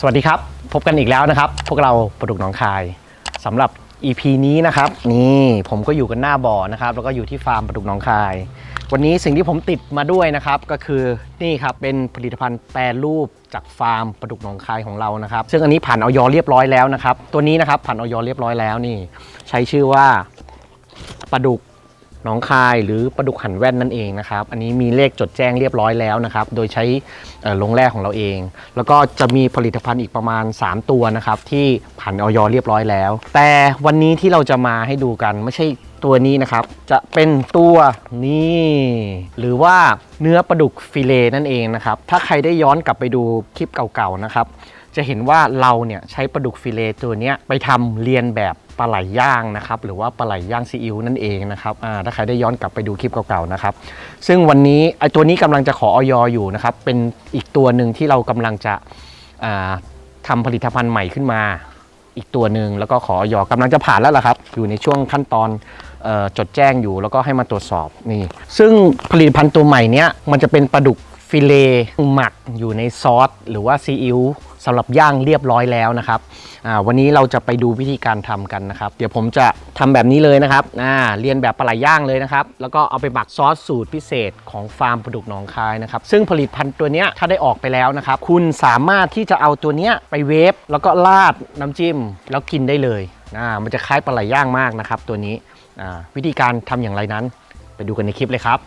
สวัสดีครับ พบกันอีกแล้วนะครับ พวกเราปลาดุกหนองคายสำหรับ EP นี้นะครับ นี่ผมก็อยู่กันหน้าบ่อนะครับ แล้วก็อยู่ที่ฟาร์มปลาดุกหนองคาย วันนี้สิ่งที่ผมติดมาด้วยนะครับ ก็คือนี่ครับเป็นผลิตภัณฑ์แปรรูปจากฟาร์มปลาดุกหนองคายของเรานะครับ ซึ่งอันนี้ผ่านออยเรียบร้อยแล้วนะครับ ตัวนี้นะครับผ่านออยเรียบร้อยแล้วนี่ ใช้ชื่อว่าปลาดุก น้องคายหรือปลาดุกหันแว่นนั่นเองนะครับ อันนี้มีเลขจดแจ้งเรียบร้อยแล้วนะครับ โดยใช้โรงแรกของเราเอง แล้วก็จะมีผลิตภัณฑ์อีกประมาณ 3 ตัวนะครับ ที่ผ่านออยเรียบร้อยแล้ว แต่วันนี้ที่เราจะมาให้ดูกันไม่ใช่ตัวนี้นะครับ จะเป็นตัวนี้หรือว่าเนื้อปลาดุกฟิเลนั่นเองนะครับ ถ้าใครได้ย้อนกลับไปดูคลิปเก่าๆนะครับ จะเห็นว่าเราเนี่ยใช้ปลาดุกฟิเลตัวนี้ไปทำเรียนแบบปลาไหลย่างนะครับหรือว่าปลาไหลย่างซีอิ๊วนั่นเองนะครับถ้าใครได้ย้อนกลับไปดูคลิปเก่าๆนะครับซึ่งวันนี้ไอตัวนี้กำลังจะขอออยอยู่นะครับเป็นอีกตัวหนึ่งที่เรากำลังจะอ่าทำผลิตภัณฑ์ใหม่ขึ้นมาอีกตัวหนึ่งแล้วก็ขอออยกำลังจะผ่านแล้วล่ะครับ อยู่ในช่วงขั้นตอนออจดแจ้งอยู่แล้วก็ให้มาตรวจสอบนี่ซึ่งผลิตภัณฑ์ตัวใหม่เนี้ยมันจะเป็นปลาดุกฟิเลหมักอยู่ในซอสหรือว่าซีอิ๊ว สำหรับย่างเรียบร้อยแล้วนะครับวันนี้เราจะไปดูวิธีการทำกันนะครับ เดี๋ยวผมจะทำแบบนี้เลยนะครับเรียนแบบปลาไหลย่างเลยนะครับ แล้วก็เอาไปหมักซอสสูตรพิเศษของฟาร์มปลาดุกหนองคายนะครับ ซึ่งผลิตภัณฑ์ตัวนี้ถ้าได้ออกไปแล้วนะครับ คุณสามารถที่จะเอาตัวนี้ไปเวฟแล้วก็ราดน้ำจิ้มแล้วกินได้เลยมันจะคล้ายปลาไหลย่างมากนะครับ ตัวนี้วิธีการทำอย่างไรนั้น ไปดูกันในคลิปเลยครับ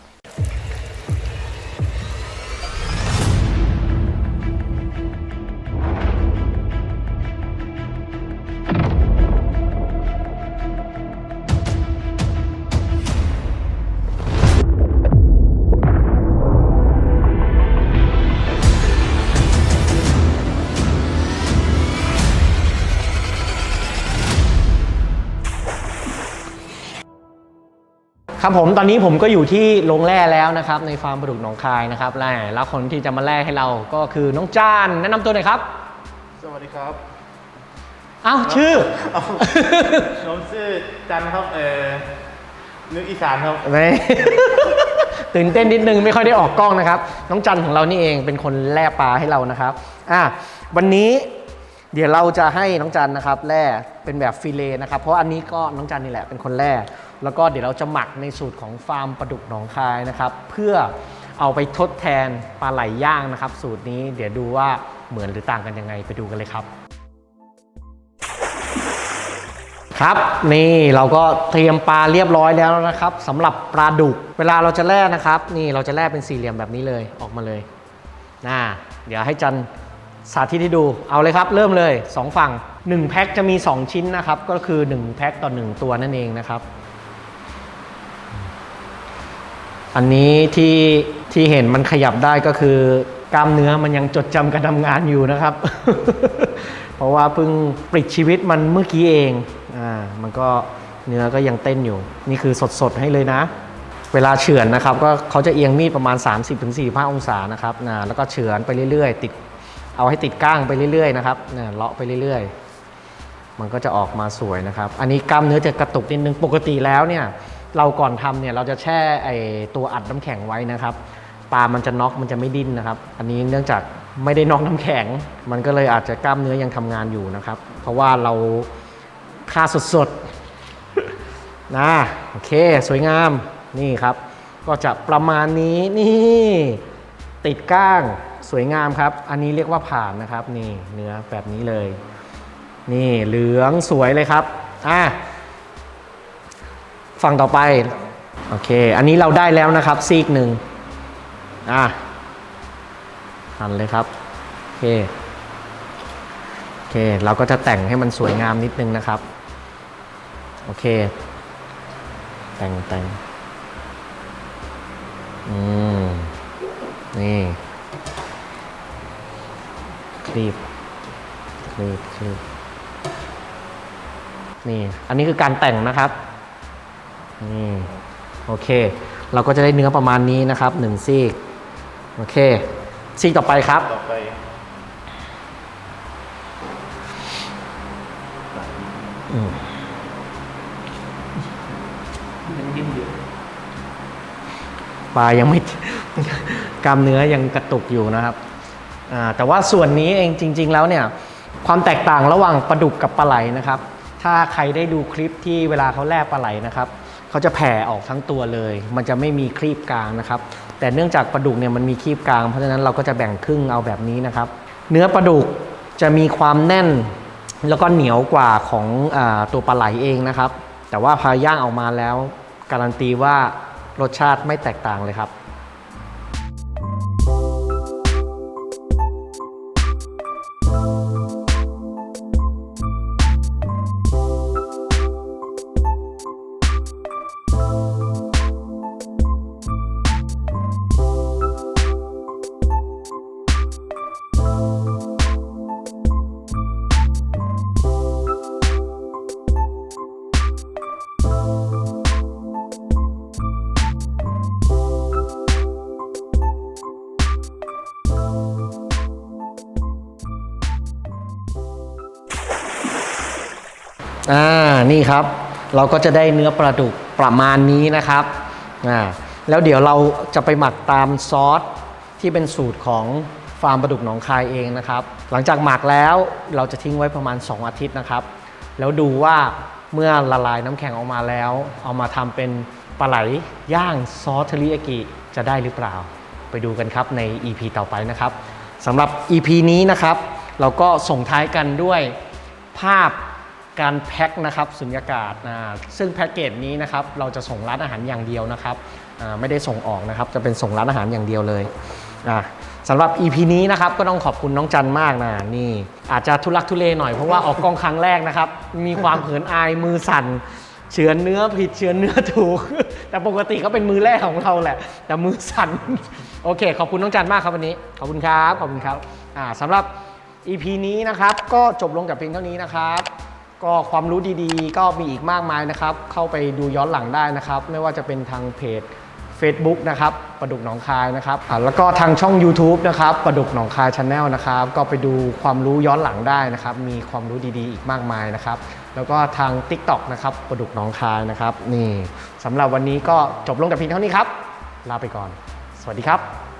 ครับผมตอนนี้ผมก็อยู่ที่โรงแร่แล้วนะครับในฟาร์มปลาดุกหนองคายนะครับแร่แล้วคนที่จะมาแร่ให้เราก็คือน้องจ้านแนะนำตัวหน่อยครับ สวัสดีครับอ้าวชื่อผมชื่อจันครับเอ่อนึกอีสานครับไม่ตื่นเต้นนิดนึงไม่ค่อยได้ออกกล้องนะครับ น้องจันของเรานี่เองเป็นคนแล่ปลาให้เรานะครับอะวันนี้เดี๋ยวเราจะให้น้องจันนะครับแล่เป็นแบบฟิเลนะครับ เพราะอันนี้ก็น้องจันนี่แหละเป็นคนแล่ แล้วก็เดี๋ยวเราจะหมักในสูตรของฟาร์มปลาดุกหนองคายนะครับ เพื่อเอาไปทดแทนปลาไหลย่างนะครับ สูตรนี้เดี๋ยวดูว่าเหมือนหรือต่างกันยังไงไปดูกันเลยครับ ครับนี่เราก็เตรียมปลาเรียบร้อยแล้วนะครับสำหรับปลาดุก เวลาเราจะแล่นะครับ นี่เราจะแล่เป็นสี่เหลี่ยมแบบนี้เลยออกมาเลยนะเดี๋ยวให้จันสาธิตให้ดูเอาเลยครับ เริ่มเลย 2 ฝั่ง 1 แพ็คจะมี 2 ชิ้นนะครับ ก็คือ 1 แพ็คต่อ 1 ตัวนั่นเองนะครับ อันนี้ที่ที่เห็นมันขยับได้ก็คือกล้ามเนื้อมันยังจดจำการทำงานอยู่นะครับ เพราะว่าเพิ่งปลิดชีวิตมันเมื่อกี้เองอ่ามันก็เนื้อก็ยังเต้นอยู่ นี่คือสดๆให้เลยนะ เวลาเฉือนนะครับก็เขาจะเอียงมีดประมาณ 30-45 องศานะครับนะแล้วก็เฉือนไปเรื่อยๆ ติดเอาให้ติดก้างไปเรื่อยๆนะครับนะเลาะไปเรื่อยๆ มันก็จะออกมาสวยนะครับ อันนี้กล้ามเนื้อจะกระตุกนิดนึงปกติแล้วเนี่ย เราก่อนทำเนี่ยเราจะแช่ไอตัวอัดน้ำแข็งไว้นะครับปลามันจะน็อกมันจะไม่ดิ้นนะครับ อันนี้เนื่องจากไม่ได้น็อกน้ำแข็ง มันก็เลยอาจจะกล้ามเนื้อยังทำงานอยู่นะครับ เพราะว่าเราฆ่าสดๆนะโอเค สวยงามนี่ครับ ก็จะประมาณนี้นี่ติดก้างสวยงามครับ อันนี้เรียกว่าผ่านนะครับ นี่เนื้อแบบนี้เลย นี่เหลืองสวยเลยครับอะ ฝั่งต่อไป โอเค อันนี้เราได้แล้วนะครับ ซีกหนึ่งอะหันเลยครับ โอเค โอเค เราก็จะแต่งให้มันสวยงามนิดนึงนะครับ โอเค แต่งแต่งอืม นี่ คลีบคลีบคลีบนี่ อันนี้คือการแต่งนะครับ นี่โอเค เราก็จะได้เนื้อประมาณนี้นะครับหนึ่งซีกโอเค ซีกต่อไปครับ ต่อไปปลายังไม่ กล้ามเนื้อยังกระตุกอยู่นะครับอ่าแต่ว่าส่วนนี้เองจริง ๆ แล้วเนี่ย ความแตกต่างระหว่างปลาดุกกับปลาไหลนะครับ ถ้าใครได้ดูคลิปที่เวลาเขาแล่ปลาไหลนะครับ เขาจะแผ่ออกทั้งตัวเลย มันจะไม่มีครีบกลางนะครับ แต่เนื่องจากปลาดุกเนี่ยมันมีครีบกลาง เพราะฉะนั้นเราก็จะแบ่งครึ่งเอาแบบนี้นะครับ เนื้อปลาดุกจะมีความแน่นแล้วก็เหนียวกว่าของอตัวปลาไหลเองนะครับ แต่ว่าพอย่างออกมาแล้ว การันตีว่ารสชาติไม่แตกต่างเลยครับ อ่านี่ครับ เราก็จะได้เนื้อปลาดุกประมาณนี้นะครับอ่าแล้วเดี๋ยวเราจะไปหมักตามซอสที่เป็นสูตรของฟาร์มปลาดุกหนองคายเองนะครับ หลังจากหมักแล้วเราจะทิ้งไว้ประมาณ 2 อาทิตย์นะครับ แล้วดูว่าเมื่อละลายน้ำแข็งออกมาแล้ว เอามาทำเป็นปลาไหลย่างซอสเทริยากิจะได้หรือเปล่า ไปดูกันครับใน EP ต่อไปนะครับสำหรับ EP นี้นะครับ เราก็ส่งท้ายกันด้วยภาพ การแพ็คนะครับสุญญากาศนะซึ่งแพ็กเกจนี้นะครับเราจะส่งร้านอาหารอย่างเดียวนะครับไม่ได้ส่งออกนะครับจะเป็นส่งร้านอาหารอย่างเดียวเลยสำหรับ EP นี้นะครับก็ต้องขอบคุณน้องจันมากนะนี่ อาจจะทุลักทุเลหน่อยเพราะว่าออกกล้องครั้งแรกนะครับ มีความเขินอายมือสั่นเฉือนเนื้อผิดเฉือนเนื้อถูก แต่ปกติก็เป็นมือแรกของเราแหละ แต่มือสั่นโอเค ขอบคุณน้องจันมากครับวันนี้ ขอบคุณครับขอบคุณครับสำหรับ EP นี้นะครับก็จบลงกับเพียงเท่านี้นะครับ ก็ความรู้ดีๆ ก็มีอีกมากมายนะครับ เข้าไปดูย้อนหลังได้นะครับ ไม่ว่าจะเป็นทางเพจ Facebook นะครับประดุกหนองคายนะครับแล้วก็ทางช่อง YouTube นะครับประดุกหนองคายชาแนลนะครับ ก็ไปดูความรู้ย้อนหลังได้นะครับ มีความรู้ดีๆ อีกมากมายนะครับ แล้วก็ทาง TikTok นะครับประดุกหนองคายนะครับ นี่สำหรับวันนี้ก็จบลงแต่เพียงเท่านี้ครับ ลาไปก่อน สวัสดีครับ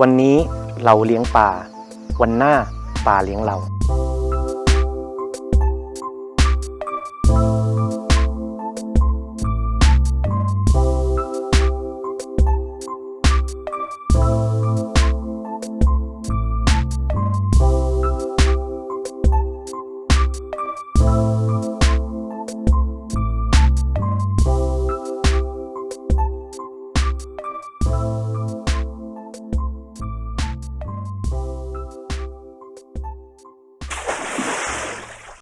วันนี้เราเลี้ยงปลา วันหน้าปลาเลี้ยงเรา